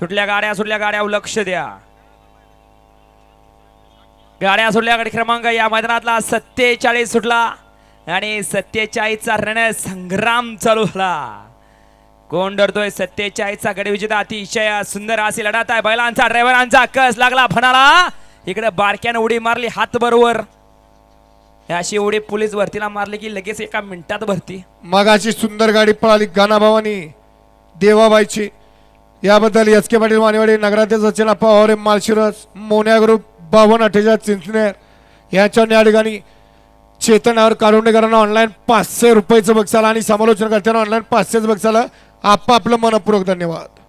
सुटल्या गाड्या सुटल्या गाड्या लक्ष द्या. गाड्या सुटल्या गाडी क्रमांक या मैदानातला सत्तेचाळीस सुटला आणि सत्तेचाळीसचा रण संग्राम चालू झाला. कोण डरतोय सत्तेचाळीसचा गडी विजेता? अतिशय सुंदर अशी लढत आहे. बैलांचा ड्रायव्हरांचा कस लागला फणाला? इकडे बारक्यानं उडी मारली हात बरोबर अशी उडी पोलीस भरतीला मारली की लगेच एका मिनिटात भरती. मगाची सुंदर गाडी पळाली गाणाभावानी देवाबाईची. याबद्दल एस के पाटील मानेवाडी नगराध्यक्ष सचिन पवारे मालशिरस मोन्या ग्रुप बावन अठ्ठेचाळीस चिंचनेर. यांच्या या ठिकाणी चेतनावर कारुंडेकरांना ऑनलाईन पाचशे रुपयेचं बक्षाला आणि समालोचन करताना ऑनलाईन पाचशेच बक्षाला आपापलं मनपूर्वक धन्यवाद.